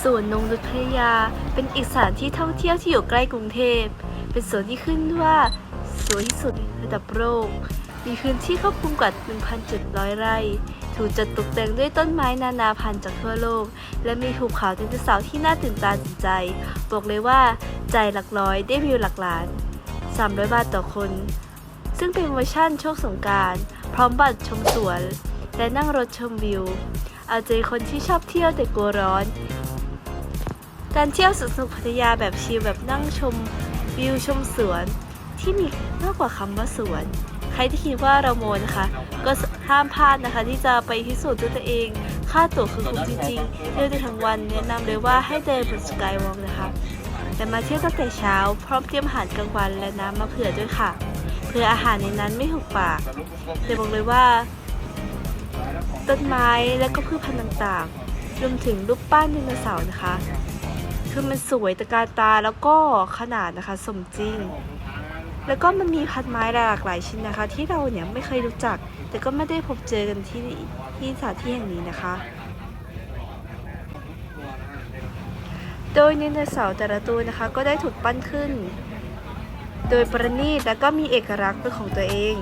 สวนนงนุชพัทยา เป็นอีกสถานที่ท่องเที่ยวที่อยู่ใกล้กรุงเทพ เป็นสวนที่ขึ้นว่าสวยที่สุดระดับโลก มีพื้นที่ครอบคลุมกว่า 1,700 ไร่ ถูกจัดตกแต่งด้วยต้นไม้นานาพันธุ์จากทั่วโลก และมีภูเขาไดโนเสาร์ที่น่าตื่นตาตื่นใจ บอกเลยว่าใจหลักร้อยได้วิวหลักล้าน 300 บาทต่อคน ซึ่งเป็นเวอร์ชั่นโชคสงการพร้อมบัตรชมสวน และนั่งรถชมวิว เอาใจคนที่ชอบเที่ยวแต่กลัวร้อน การเที่ยวสนสนุกพัทยาแบบชิลแบบนั่งชมวิวชมสวน ที่มีมากกว่าคำว่าสวน ใครที่คิดว่าเราโมนะคะก็ห้ามพลาดนะคะ ที่จะไปพิสูจน์ด้วยตัวเอง ค่าตั๋วคือคุ้มจริงๆเที่ยวได้ทั้งวันแนะนำเลยว่าให้เดินบนสกายวอล์กนะคะแต่มาเที่ยวตั้งแต่เช้า พร้อมเตรียมอาหารกลางวันและน้ำมาเผื่อด้วยค่ะ เพื่ออาหารในนั้นไม่ถูกปากแต่บอกเลยว่า ต้นไม้และก็พืชพันธุ์ต่างๆรวมถึงรูปปั้นไดโนเสาร์นะคะ คือมันสวยตะการตาแล้วก็ขนาดนะคะสมจริง แล้วก็มันมีพันไม้หลากหลายชิ้นนะคะ ที่เราเนี่ยไม่เคยรู้จัก แต่ก็ไม่ได้พบเจอกันที่ที่สถานที่แห่งนี้นะคะ โดยไดโนเสาแต่ละตัวนะคะ ก็ได้ถูกปั้นขึ้น โดยประณีตและก็มีเอกลักษณ์เป็นของตัวเอง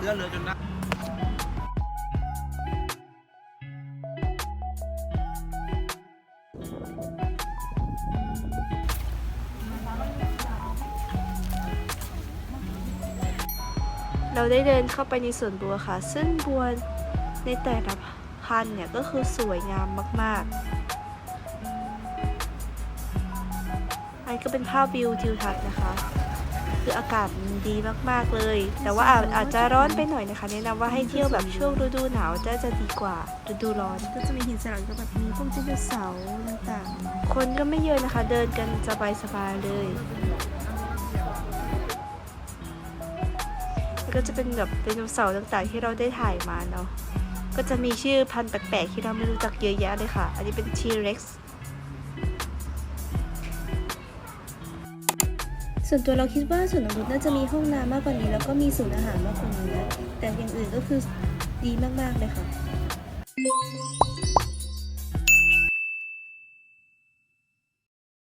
เลื่อนเลยจนได้ เราได้เดินเข้าไปในสวนบัวค่ะ ซึ่งบัวในแต่ละพันธุ์เนี่ยก็คือสวยงามมาก ๆ อันนก็เป็นภาพวิวทิวทัศน์นะคะ คืออากาศมันดีมากๆเลย แต่ว่าอาจอาจจะร้อนไปหน่อยนะคะ แนะนำว่าให้เที่ยวแบบช่วงฤดูหนาวจะจะดีกว่าฤดูร้อน ก็จะมีหินสลักก็แบบมีพวกไดโนเสาร์ต่างคนก็ไม่เยอะนะคะ เดินกันสบายๆเลย ก็จะเป็นแบบไดโนเสาร์ต่างๆ ที่เราได้ถ่ายมาเนาะก็จะมีชื่อพันธุ์แปลกๆ ที่เราไม่รู้จักเยอะแยะเลยค่ะ อันนี้เป็น T-Rex ส่วนตัวเราคิดว่าสวนนงนุชน่าจะมีห้องน้ำมากกว่านี้ แล้วก็มีศูนย์อาหารมากกว่านี้นะแต่อย่างอื่นก็คือดีมากๆเลยค่ะ